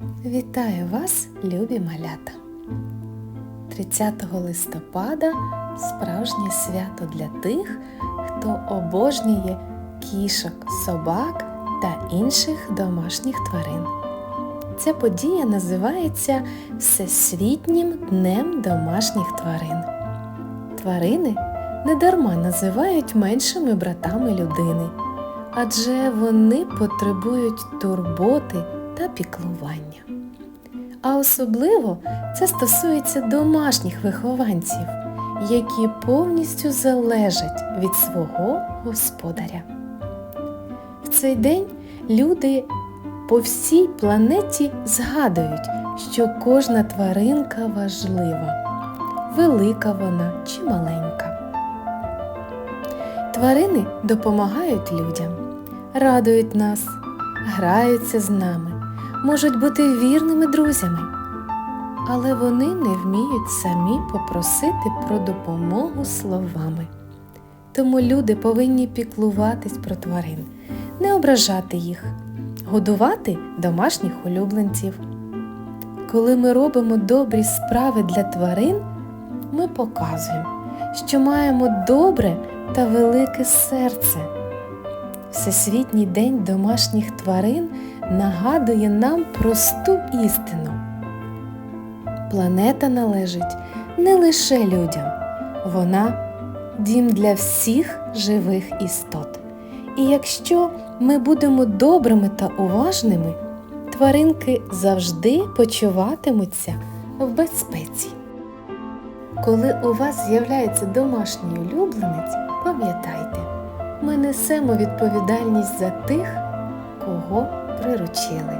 Вітаю вас, любі малята! 30 листопада справжнє свято для тих, хто обожнює кішок, собак та інших домашніх тварин. Ця подія називається Всесвітнім днем домашніх тварин. Тварини недарма називають меншими братами людини, адже вони потребують турботи та піклування. А особливо це стосується домашніх вихованців, які повністю залежать від свого господаря. В цей день люди по всій планеті згадують, що кожна тваринка важлива, велика вона чи маленька. Тварини допомагають людям, радують нас, граються з нами, можуть бути вірними друзями, але вони не вміють самі попросити про допомогу словами. Тому люди повинні піклуватись про тварин, не ображати їх, годувати домашніх улюбленців. Коли ми робимо добрі справи для тварин, ми показуємо, що маємо добре та велике серце. Всесвітній день домашніх тварин нагадує нам просту істину. Планета належить не лише людям, вона дім для всіх живих істот. І якщо ми будемо добрими та уважними, тваринки завжди почуватимуться в безпеці. Коли у вас з'являється домашній улюбленець, пам'ятайте, ми несемо відповідальність за тих, кого приручили.